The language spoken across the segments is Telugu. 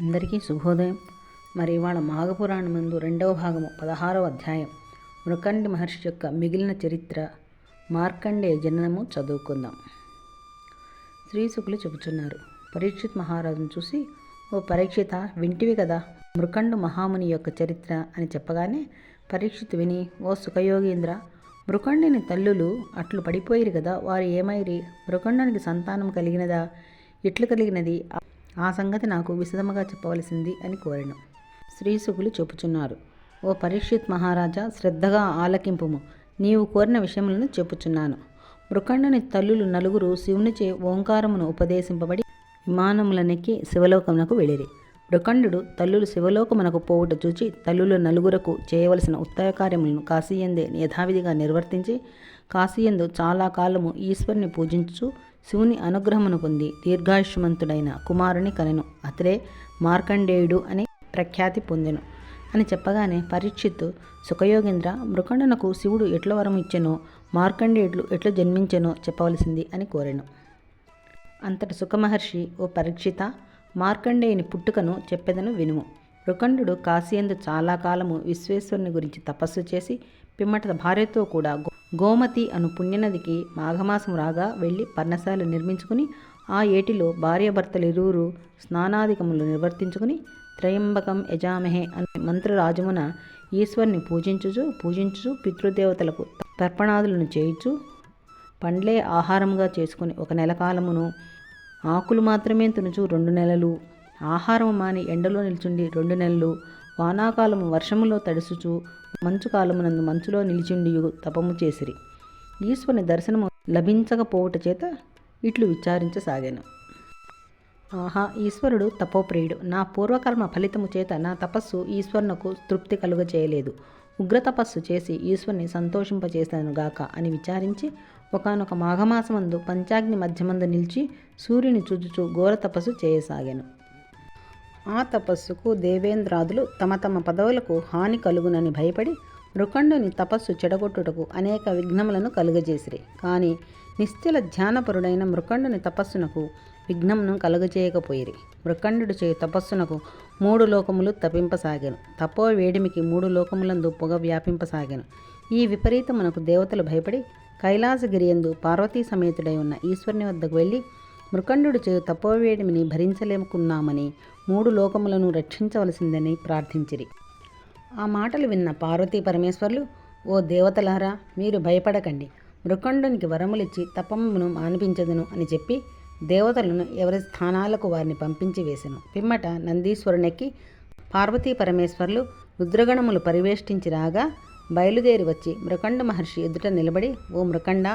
అందరికీ శుభోదయం. మరి ఇవాళ మాఘపురాణం ముందు రెండవ భాగము పదహారవ అధ్యాయం. మృకండి మహర్షి యొక్క మిగిలిన చరిత్ర మార్కండేయ జననము చదువుకుందాం. శ్రీశుకులు చెబుతున్నారు పరీక్షిత్ మహారాజును చూసి ఓ పరీక్షిత వింటివి కదా? మృకండు మహాముని యొక్క చరిత్ర అని చెప్పగానే పరీక్షిత్ విని ఓ సుఖయోగీంద్ర మృకండిని తల్లులు అట్లు పడిపోయిరు కదా వారు ఏమైరి? మృకండానికి సంతానం కలిగినదా? ఇట్లు కలిగినది? ఆ సంగతి నాకు విశదముగా చెప్పవలసింది అని కోరెను. శ్రీసుకులు చెప్పుచున్నారు. ఓ పరీక్షిత్ మహారాజా శ్రద్ధగా ఆలకింపుము. నీవు కోరిన విషయములను చెప్పుచున్నాను. మృకండుని తల్లులు నలుగురు శివునిచే ఓంకారమును ఉపదేశింపబడి విమానములనెక్కి శివలోకమునకు వెళ్ళిరి. మృకండు తల్లులు శివలోకమునకు పోవుట చూచి తల్లులు నలుగురకు చేయవలసిన ఉత్తర కార్యములను కాశీయందే యథావిధిగా నిర్వర్తించి కాశీయందు చాలా కాలము ఈశ్వరుని పూజించు శివుని అనుగ్రహమును పొంది దీర్ఘాయుష్మంతుడైన కుమారుని కనెను. అతడే మార్కండేయుడు అని ప్రఖ్యాతి పొందెను. అని చెప్పగానే పరీక్షిత్తు సుఖయోగేంద్ర మృకండనకు శివుడు ఎట్ల వరం ఇచ్చెనో? మార్కండేయుడు ఎట్ల జన్మించెనో? చెప్పవలసింది అని కోరెను. అంతటి సుఖమహర్షి ఓ పరీక్షిత మార్కండేయుని పుట్టుకను చెప్పెదను వినుము. మృకండు కాశీయందు చాలా కాలము విశ్వేశ్వరుని గురించి తపస్సు చేసి పిమ్మట భార్యతో కూడా గో- గోమతి అను పుణ్యనదికి మాఘమాసం రాగా వెళ్ళి పర్ణశాల నిర్మించుకుని ఆ ఏటిలో భార్యాభర్తలు ఇరువురు స్నానాధికములు నిర్వర్తించుకుని త్రయంబకం యజామహే అనే మంత్రరాజమున ఈశ్వరుని పూజించుచు పూజించుచు పితృదేవతలకు తర్పణాదులను చేయుచు పండ్లే ఆహారంగా చేసుకుని ఒక నెల కాలమును ఆకులు మాత్రమే తినుచు రెండు నెలలు ఆహారము మాని ఎండలో నిల్చుండి రెండు నెలలు వానాకాలము వర్షములో తడుసుచు మంచుకాలమునందు మంచులో నిలిచిండియు తపము చేసిరి. ఈశ్వరుని దర్శనము లభించకపోవుట చేత ఇట్లు విచారించసాగాను. ఆహా ఈశ్వరుడు తపోప్రియుడు. నా పూర్వకర్మ ఫలితము చేత నా తపస్సు ఈశ్వరునకు తృప్తి కలుగ చేయలేదు ఉగ్ర తపస్సు చేసి ఈశ్వరుని సంతోషింపచేశాను గాక అని విచారించి ఒకనొక మాఘమాసమందు పంచాగ్ని మధ్యమందు నిలిచి సూర్యుని చూచుచూ ఘోర తపస్సు చేయసాగాను. ఆ తపస్సుకు దేవేంద్రాదులు తమ తమ పదవులకు హాని కలుగునని భయపడి మృకండుని తపస్సు చెడగొట్టుటకు అనేక విఘ్నములను కలుగజేసిరి. కానీ నిశ్చల ధ్యానపరుడైన మృకండుని తపస్సునకు విఘ్నమును కలుగజేయకపోయిరి. మృకండు చేయు తపస్సునకు మూడు లోకములు తపింపసాగాను తపో వేడిమికి మూడు లోకములందు పొగ వ్యాపింపసాగాను. ఈ విపరీతమునకు దేవతలు భయపడి కైలాసగిరియందు పార్వతీ సమేతుడై ఉన్న ఈశ్వరుని వద్దకు వెళ్ళి మృకండు చేయు తపోవేడిమిని భరించలేకున్నామని మూడు లోకములను రక్షించవలసిందని ప్రార్థించిరి. ఆ మాటలు విన్న పార్వతీ పరమేశ్వర్లు ఓ దేవతలారా మీరు భయపడకండి. మృకండునికి వరములిచ్చి తపమును మానిపించదును అని చెప్పి దేవతలను ఎవరి స్థానాలకు వారిని పంపించి వేసెను. పిమ్మట నందీశ్వరునెక్కి పార్వతీ పరమేశ్వర్లు రుద్రగణములు పరివేష్టించి రాగా బయలుదేరి వచ్చి మృకండ మహర్షి ఎదుట నిలబడి ఓ మృకండ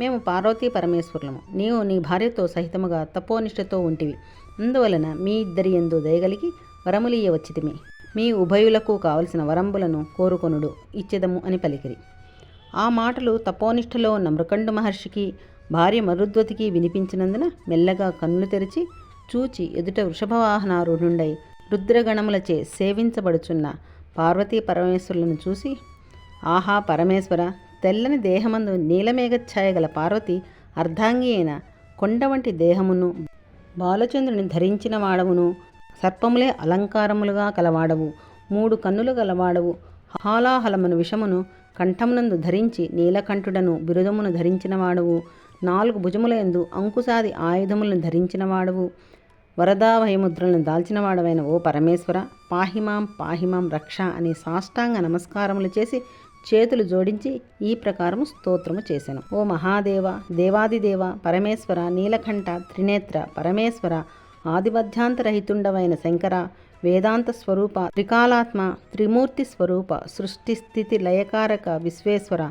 మేము పార్వతీ పరమేశ్వరులము. నీవు నీ భార్యతో సహితముగా తపోనిష్టతో ఉంటివి. అందువలన మీ ఇద్దరి ఎందు దయగలిగి వరములీయవచ్చితిమి మీ ఉభయులకు కావలసిన వరంబులను కోరుకొనుడు ఇచ్చేదము అని పలికిరి. ఆ మాటలు తపోనిష్టలో ఉన్న మృకండు మహర్షికి భార్య మరుద్వతికి వినిపించినందున మెల్లగా కన్నులు తెరిచి చూచి ఎదుట వృషభవాహనారూఢుండై రుద్రగణములచే సేవించబడుచున్న పార్వతీ పరమేశ్వరులను చూసి ఆహా పరమేశ్వర తెల్లని దేహమందు నీలమేఘఛాయ గల పార్వతి అర్ధాంగి అయిన కొండ వంటి దేహమును బాలచంద్రుని ధరించిన వాడవును. సర్పములే అలంకారములుగా కలవాడవు. మూడు కన్నులు గలవాడవు. హాలాహలమును విషమును కంఠమునందు ధరించి నీలకంఠుడను బిరుదమును ధరించిన వాడవు. నాలుగు భుజములందు అంకుశాది ఆయుధములను ధరించినవాడవు వరదాభయముద్రలను దాల్చినవాడవైన ఓ పరమేశ్వర పాహిమాం పాహిమాం రక్ష అని సాష్టాంగ నమస్కారములు చేసి చేతులు జోడించి ఈ ప్రకారము స్తోత్రము చేశాను ఓ మహాదేవ దేవాదిదేవ పరమేశ్వర నీలకంఠ త్రినేత్ర పరమేశ్వర ఆదిమధ్యాంతరహితుండవైన శంకర వేదాంత స్వరూప త్రికాలాత్మ త్రిమూర్తి స్వరూప సృష్టి స్థితి లయకారక విశ్వేశ్వర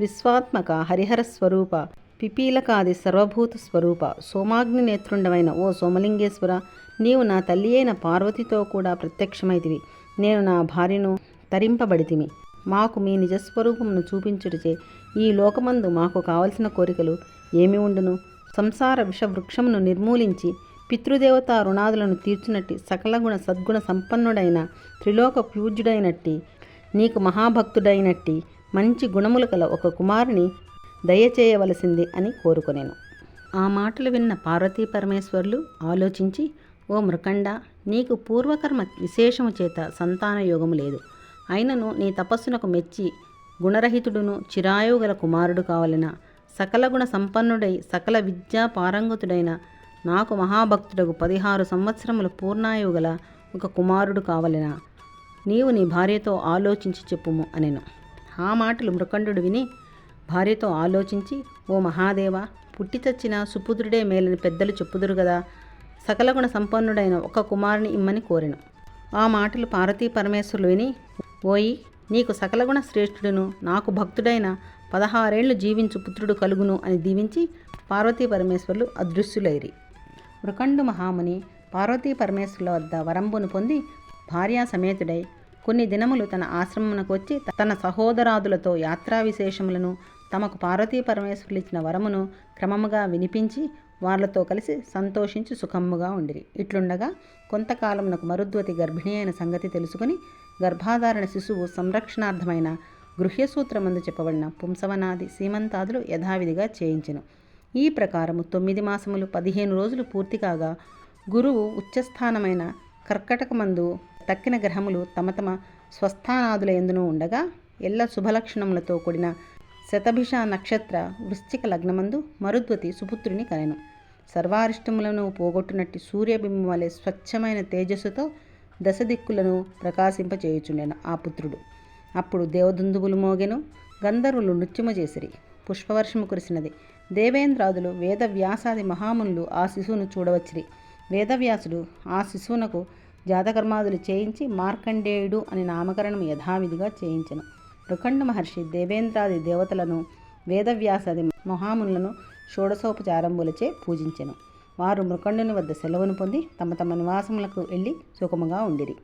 విశ్వాత్మక హరిహర స్వరూప పిపీలకాది సర్వభూత స్వరూప సోమాగ్ని నేత్రుండవైన ఓ సోమలింగేశ్వర నీవు నా తల్లి అయిన పార్వతితో కూడా ప్రత్యక్షమైతివి. నేను నా భార్యను తరింపబడితిమి. మాకు మీ నిజస్వరూపమును చూపించుటచే ఈ లోకమందు మాకు కావలసిన కోరికలు ఏమి ఉండును? సంసార విషవృక్షమును నిర్మూలించి పితృదేవతా రుణాదులను తీర్చునట్టి సకల గుణ సద్గుణ సంపన్నుడైన త్రిలోక పూజ్యుడైనట్టి నీకు మహాభక్తుడైనట్టి మంచి గుణములు కల ఒక కుమారుని దయచేయవలసింది అని కోరుకొనేను. ఆ మాటలు విన్న పార్వతీ పరమేశ్వర్లు ఆలోచించి ఓ మృకండ నీకు పూర్వకర్మ విశేషము చేత సంతాన యోగము లేదు. అయినను నీ తపస్సునకు మెచ్చి గుణరహితుడును చిరాయువు గల కుమారుడు కావలెన. సకల గుణ సంపన్నుడై సకల విద్యా పారంగతుడైన నాకు మహాభక్తుడకు పదిహారు సంవత్సరములు పూర్ణాయువు గల ఒక కుమారుడు కావలెనా. నీవు నీ భార్యతో ఆలోచించి చెప్పుము అనెను. ఆ మాటలు మృకండు విని భార్యతో ఆలోచించి ఓ మహాదేవ పుట్టి చచ్చిన సుపుత్రుడే మేలని పెద్దలు చెప్పుదురు కదా సకల గుణ సంపన్నుడైన ఒక కుమారుని ఇమ్మని కోరెను. ఆ మాటలు పార్వతీ పరమేశ్వరులు విని పోయి నీకు సకలగుణ శ్రేష్ఠుడును నాకు భక్తుడైన పదహారేళ్ళు జీవించు పుత్రుడు కలుగును అని దీవించి పార్వతీ పరమేశ్వరులు అదృశ్యులైరి. మృకండు మహాముని పార్వతీ పరమేశ్వరుల వద్ద వరంబును పొంది భార్యా సమేతుడై కొన్ని దినములు తన ఆశ్రమమునకు వచ్చి తన సహోదరాదులతో యాత్రా విశేషములను తమకు పార్వతీ పరమేశ్వరులు ఇచ్చిన వరమును క్రమముగా వినిపించి వాళ్ళతో కలిసి సంతోషించి సుఖముగా ఉండిరి. ఇట్లుండగా కొంతకాలమునకు మరుద్వతి గర్భిణి అయిన సంగతి తెలుసుకుని గర్భాధారణ శిశువు సంరక్షణార్థమైన గృహ్యసూత్రమందు చెప్పబడిన పుంసవనాది సీమంతాదులు యథావిధిగా చేయించెను. ఈ ప్రకారము తొమ్మిది మాసములు పదిహేను రోజులు పూర్తి కాగా గురువు ఉచ్చస్థానమైన కర్కటకమందు తక్కిన గ్రహములు తమ తమ స్వస్థానాదుల ఎందునూ ఉండగా ఎల్ల శుభలక్షణములతో కూడిన శతభిష నక్షత్ర వృశ్చిక లగ్నమందు మరుద్వతి సుపుత్రుని కనెను. సర్వారిష్టములను పోగొట్టునట్టి సూర్యబింబం వలె స్వచ్ఛమైన తేజస్సుతో దశ దిక్కులను ప్రకాశింపచేయుచుండెను ఆ పుత్రుడు. అప్పుడు దేవదుందుబులు మోగెను గంధర్వులు నృత్యము చేసిరి. పుష్పవర్షము కురిసినది. దేవేంద్రాదులు వేదవ్యాసాది మహామునులు ఆ శిశువును చూడవచ్చిరి. వేదవ్యాసుడు ఆ శిశువునకు జాతకర్మాదులు చేయించి మార్కండేయుడు అని నామకరణం యథావిధిగా చేయించను. రుఖండ మహర్షి దేవేంద్రాది దేవతలను వేదవ్యాసాది మహామునులను షోడశోపచారంబులచే పూజించెను. వారు మృకండుని వద్ద సెలవును పొంది తమ తమ నివాసములకు వెళ్ళి సుఖముగా ఉండిరి.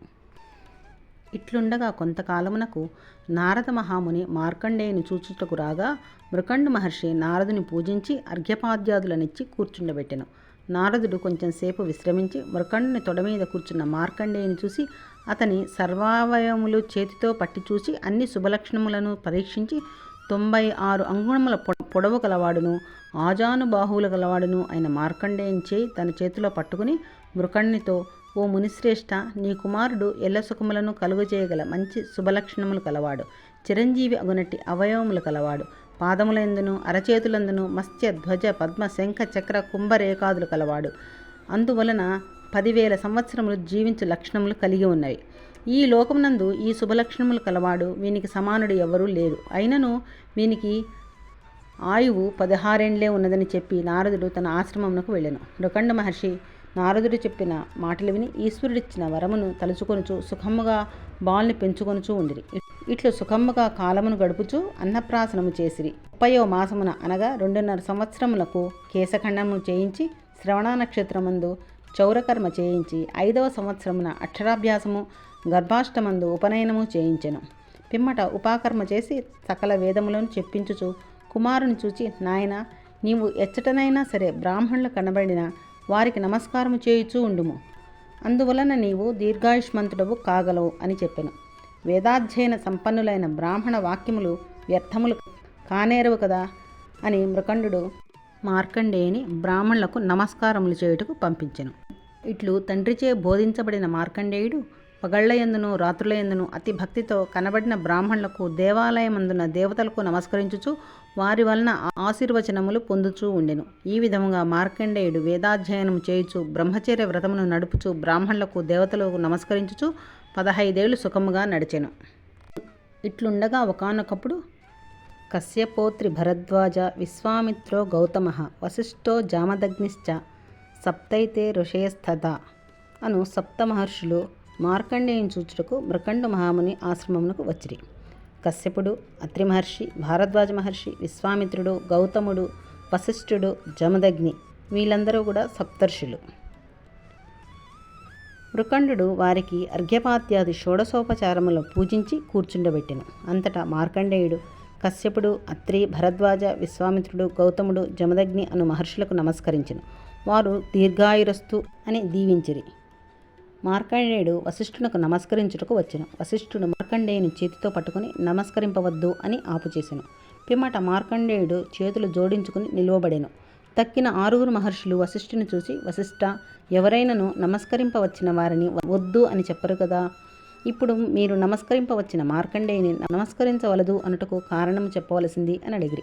ఇట్లుండగా కొంతకాలమునకు నారద మహాముని మార్కండేయుని చూచుటకు రాగా మృకండు మహర్షి నారదుని పూజించి అర్ఘ్యపాద్యాదులనిచ్చి కూర్చుండబెట్టెను. నారదుడు కొంచెం సేపు విశ్రమించి మృకండుని తొడ మీద కూర్చున్న మార్కండేయుని చూసి అతని సర్వావయములు చేతితో పట్టి చూసి అన్ని శుభలక్షణములను పరీక్షించి తొంభై ఆరు అంగుళముల పొడవు గలవాడును ఆజానుబాహువులు గలవాడును అయిన మార్కండేయంచే తన చేతిలో పట్టుకుని మృకండితో ఓ మునిశ్రేష్ఠ నీ కుమారుడు ఎల్ల సుఖములను కలుగజేయగల మంచి శుభలక్షణములు కలవాడు చిరంజీవి అగునట్టి అవయవములు కలవాడు పాదములందును అరచేతులందును మత్స్య ధ్వజ పద్మ శంఖ చక్ర కుంభరేఖాదులు కలవాడు అందువలన పదివేల సంవత్సరములు జీవించు లక్షణములు కలిగి ఉన్నవి. ఈ లోకమునందు ఈ శుభలక్షణములు కలవాడు వీనికి సమానుడు ఎవరూ లేరు. అయినను వీనికి ఆయువు పదహారేండ్లే ఉన్నదని చెప్పి నారదుడు తన ఆశ్రమమునకు వెళ్ళాను. రుకండ మహర్షి నారదుడు చెప్పిన మాటలు విని ఈశ్వరుడిచ్చిన వరమును తలుచుకొనుచు సుఖముగా బాల్ని పెంచుకొనుచూ ఉండిరి ఇట్లు సుఖముగా కాలమును గడుపుచు అన్నప్రాసనము చేసిరి. ముప్పయో మాసమున అనగా రెండున్నర సంవత్సరములకు కేశఖండము చేయించి శ్రవణ నక్షత్రమందు చౌరకర్మ చేయించి ఐదవ సంవత్సరమున అక్షరాభ్యాసము గర్భాష్టమందు ఉపనయనము చేయించెను. పిమ్మట ఉపాకర్మ చేసి సకల వేదములను చెప్పించుచు కుమారుని చూచి నాయన నీవు ఎచ్చటనైనా సరే బ్రాహ్మణులు కనబడిన వారికి నమస్కారము చేయుచూ ఉండుము. అందువలన నీవు దీర్ఘాయుష్మంతుడవు కాగలవు అని చెప్పెను. వేదాధ్యయన సంపన్నులైన బ్రాహ్మణ వాక్యములు వ్యర్థములు కానేరవు కదా అని మృకండు మార్కండేయుని బ్రాహ్మణులకు నమస్కారములు చేయుటకు పంపించెను. ఇట్లు తండ్రిచే బోధించబడిన మార్కండేయుడు పగళ్ళయందును రాత్రులయందును అతి భక్తితో కనబడిన బ్రాహ్మణులకు దేవాలయమందున దేవతలకు నమస్కరించుచు వారి వలన ఆశీర్వచనములు పొందుచూ ఉండెను. ఈ విధముగా మార్కండేయుడు వేదాధ్యయనం చేయుచు బ్రహ్మచర్య వ్రతమును నడుపుచు బ్రాహ్మణులకు దేవతలకు నమస్కరించుచు పదహైదేళ్ళు సుఖముగా నడిచెను. ఇట్లుండగా ఒకనొకప్పుడు కశ్యపోత్రి భరద్వాజ విశ్వామిత్రో గౌతమ వశిష్ఠో జామదగ్నిశ్చ సప్తైతే ఋషయస్తథ అను సప్త మహర్షులు మార్కండేయుని చూచుటకు మృకండు మహాముని ఆశ్రమమునకు వచ్చిరి. కశ్యపుడు అత్రి మహర్షి భారద్వాజ మహర్షి విశ్వామిత్రుడు గౌతముడు వశిష్ఠుడు జమదగ్ని వీళ్ళందరూ కూడా సప్తర్షులు. మృకండు వారికి అర్ఘ్యపాత్యాది షోడశోపచారములను పూజించి కూర్చుండబెట్టెను. అంతటా మార్కండేయుడు కశ్యపుడు అత్రి భరద్వాజ విశ్వామిత్రుడు గౌతముడు జమదగ్ని అను మహర్షులకు నమస్కరించెను. వారు దీర్ఘాయురస్తు అని దీవించిరి. మార్కండేయుడు వశిష్ఠునకు నమస్కరించుటకు వచ్చెను. వశిష్ఠుడు మార్కండేయుని చేతితో పట్టుకుని నమస్కరింపవద్దు అని ఆపుచేసెను పిమ్మట మార్కండేయుడు చేతులు జోడించుకుని నిలువబడెను. తక్కిన ఆరుగురు మహర్షులు వశిష్ఠుని చూసి వశిష్ఠ ఎవరైనను నమస్కరింపవచ్చిన వారిని వద్దు అని చెప్పరు కదా. ఇప్పుడు మీరు నమస్కరింపవచ్చిన మార్కండేయుని నమస్కరించవలదు అనుటకు కారణం చెప్పవలసింది అని అడిగిరి.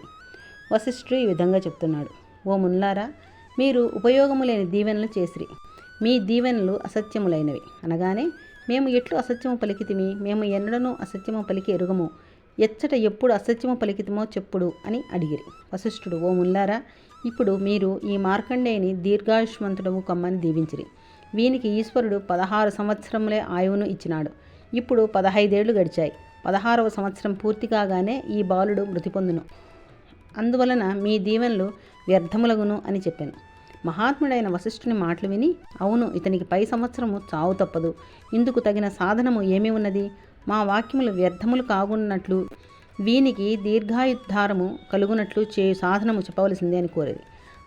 వశిష్ఠుడు ఈ విధంగా చెప్తున్నాడు. ఓ మున్లారా మీరు ఉపయోగము లేని దీవెనలు చేసిరి. మీ దీవెనలు అసత్యములైనవి. అనగానే మేము ఎట్లు అసత్యము పలికితిమి? మేము ఎన్నడనూ అసత్యము పలికి ఎరుగము. ఎచ్చట ఎప్పుడు అసత్యము పలికితమో చెప్పుడు అని అడిగిరి. వశిష్ఠుడు ఓ ముల్లారా ఇప్పుడు మీరు ఈ మార్కండేయుని దీర్ఘాయుష్మంతుడము కమ్మని దీవించిరి. వీనికి ఈశ్వరుడు పదహారు సంవత్సరములే ఆయువును ఇచ్చినాడు. ఇప్పుడు పదహైదేళ్ళు గడిచాయి. పదహారవ సంవత్సరం పూర్తి కాగానే ఈ బాలుడు మృతి పొందును. అందువలన మీ దీవెనలు వ్యర్థములగును అని చెప్పాను. మహాత్ముడైన వశిష్ఠుని మాటలు విని అవును ఇతనికి పై సంవత్సరము చావు తప్పదు. ఇందుకు తగిన సాధనము ఏమి ఉన్నది? మా వాక్యములు వ్యర్థములు కాగున్నట్లు వీనికి దీర్ఘాయుద్ధారము కలుగునట్లు చేయు సాధనము చెప్పవలసిందే అని కోరేది.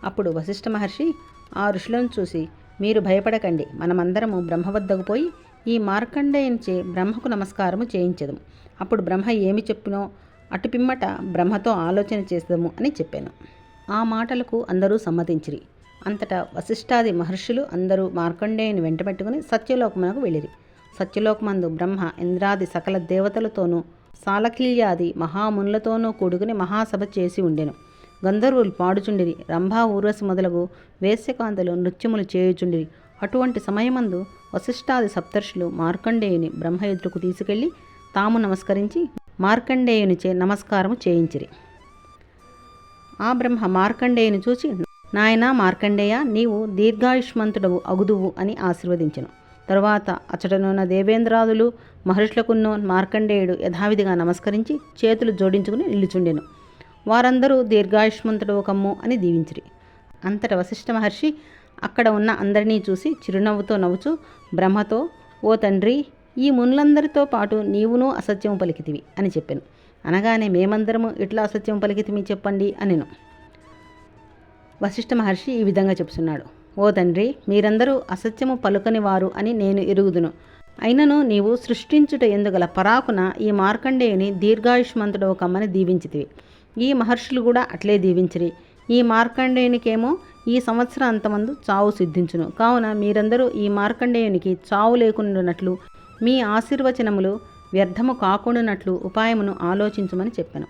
అప్పుడు వశిష్ఠ మహర్షి ఆ ఋషులను చూసి మీరు భయపడకండి మనమందరము బ్రహ్మ వద్దకు పోయి ఈ మార్కండేయునిచే బ్రహ్మకు నమస్కారము చేయించదు అప్పుడు బ్రహ్మ ఏమి చెప్పినో అటు పిమ్మట బ్రహ్మతో ఆలోచన చేసేదము అని చెప్పాను. ఆ మాటలకు అందరూ సమ్మతించిరి. అంతటా వశిష్ఠాది మహర్షులు అందరూ మార్కండేయుని వెంటబెట్టుకుని సత్యలోకమునకు వెళ్ళిరి. సత్యలోకమందు బ్రహ్మ ఇంద్రాది సకల దేవతలతోనూ సాలకిల్యాది మహామునులతోనూ కూడుకుని మహాసభ చేసి ఉండెను. గంధర్వులు పాడుచుండిరి. రంభా ఊర్వశి మొదలగు వేశ్యకాంతలు నృత్యములు చేయుచుండిరి. అటువంటి సమయమందు వశిష్ఠాది సప్తర్షులు మార్కండేయుని బ్రహ్మ ఎదురుకు తీసుకెళ్ళి తాము నమస్కరించి మార్కండేయునిచే నమస్కారము చేయించిరి. ఆ బ్రహ్మ మార్కండేయుని చూసి నాయన మార్కండేయ నీవు దీర్ఘాయుష్మంతుడవు అగుదువు అని ఆశీర్వదించెను. తరువాత అచటనున్న దేవేంద్రాదులు మహర్షులకున్నో మార్కండేయుడు యథావిధిగా నమస్కరించి చేతులు జోడించుకుని నిల్చుండెను. వారందరూ దీర్ఘాయుష్మంతుడు కమ్ము అని దీవించిరి. అంతట వశిష్ఠ మహర్షి అక్కడ ఉన్న అందరినీ చూసి చిరునవ్వుతో నవ్వుచూ బ్రహ్మతో ఓ తండ్రి ఈ మునులందరితో పాటు నీవును అసత్యం పలికితివి అని చెప్పాను. అనగానే మేమందరము ఇట్లా అసత్యం పలికితిమి చెప్పండి అనెను. వశిష్ఠ మహర్షి ఈ విధంగా చెప్తున్నాడు ఓ తండ్రి మీరందరూ అసత్యము పలుకని వారు అని నేను ఎరుగుదును. అయినను నీవు సృష్టించుట ఎందుగల పరాకున ఈ మార్కండేయుని దీర్ఘాయుష్మంతుడు కమ్మని దీవించితివి. ఈ మహర్షులు కూడా అట్లే దీవించిరి. ఈ మార్కండేయునికేమో ఈ సంవత్సరం అంతమందు చావు సిద్ధించును. కావున మీరందరూ ఈ మార్కండేయునికి చావు లేకుండానట్లు మీ ఆశీర్వచనములు వ్యర్థము కాకుండానట్లు ఉపాయమును ఆలోచించమని చెప్పాను.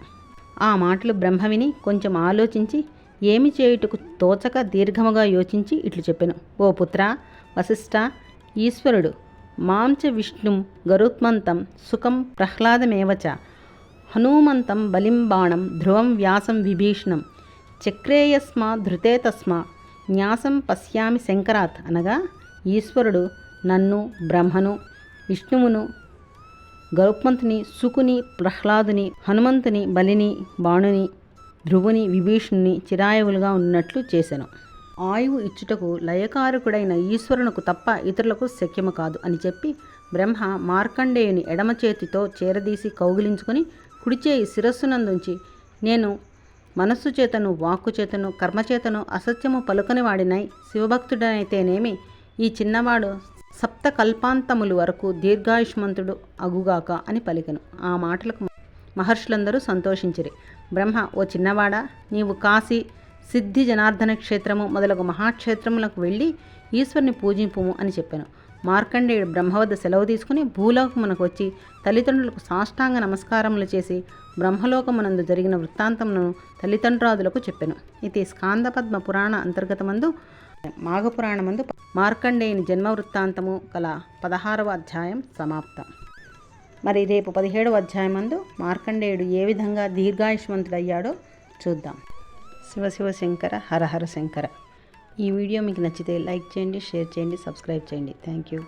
ఆ మాటలు బ్రహ్మ విని కొంచెం ఆలోచించి ఏమి చేయుటకు తోచక దీర్ఘముగా యోచించి ఇట్లు చెప్పాను. ఓ పుత్ర వశిష్ఠ ఈశ్వరుడు మాంచ విష్ణుం గరుత్మంతం సుఖం ప్రహ్లాదమేవచ హనుమంతం బలిం బాణం ధ్రువం వ్యాసం విభీషణం చక్రేయస్మా ధృతే తస్మా న్యాసం పశ్యామి శంకరాత్ అనగా ఈశ్వరుడు నన్ను బ్రహ్మను విష్ణువును గరుత్మంతుని సుకుని ప్రహ్లాదుని హనుమంతుని బలిని బాణుని ధ్రువుని విభీషణుని చిరాయువులుగా ఉన్నట్లు చేశాను ఆయువు ఇచ్చుటకు లయకారకుడైన ఈశ్వరునకు తప్ప ఇతరులకు శక్యము కాదు అని చెప్పి బ్రహ్మ మార్కండేయుని ఎడమ చేతితో చేరదీసి కౌగిలించుకొని కుడిచేయి శిరస్సునందుంచి నేను మనస్సు చేతను వాక్కు చేతను కర్మచేతను అసత్యము పలుకని వాడినై శివభక్తుడనైతేనేమి? ఈ చిన్నవాడు సప్త కల్పాంతములు వరకు దీర్ఘాయుష్మంతుడు అగుగాక అని పలికను. ఆ మాటలకు మహర్షులందరూ సంతోషించిరి. బ్రహ్మ ఓ చిన్నవాడా? నీవు కాశీ సిద్ధి జనార్దన క్షేత్రము మొదలగు మహాక్షేత్రములకు వెళ్ళి ఈశ్వరుని పూజింపుము అని చెప్పాను. మార్కండేయుడు బ్రహ్మ వద్ద సెలవు తీసుకుని భూలోకమునకు వచ్చి తల్లిదండ్రులకు సాష్టాంగ నమస్కారములు చేసి బ్రహ్మలోకమునందు జరిగిన వృత్తాంతమును తల్లిదండ్రాదులకు చెప్పాను. ఇది స్కాందపద్మ పురాణ అంతర్గతమందు మాఘపురాణమందు మార్కండేయుని జన్మ వృత్తాంతము కల పదహారవ అధ్యాయం సమాప్తం. మరి రేపు పదిహేడవ అధ్యాయమందు మార్కండేయుడు ఏ విధంగా దీర్ఘాయుష్మంతుడయ్యాడో చూద్దాం. శివ శివ శంకర హరహర శంకర. ఈ వీడియో మీకు నచ్చితే లైక్ చేయండి షేర్ చేయండి సబ్స్క్రైబ్ చేయండి. Thank you.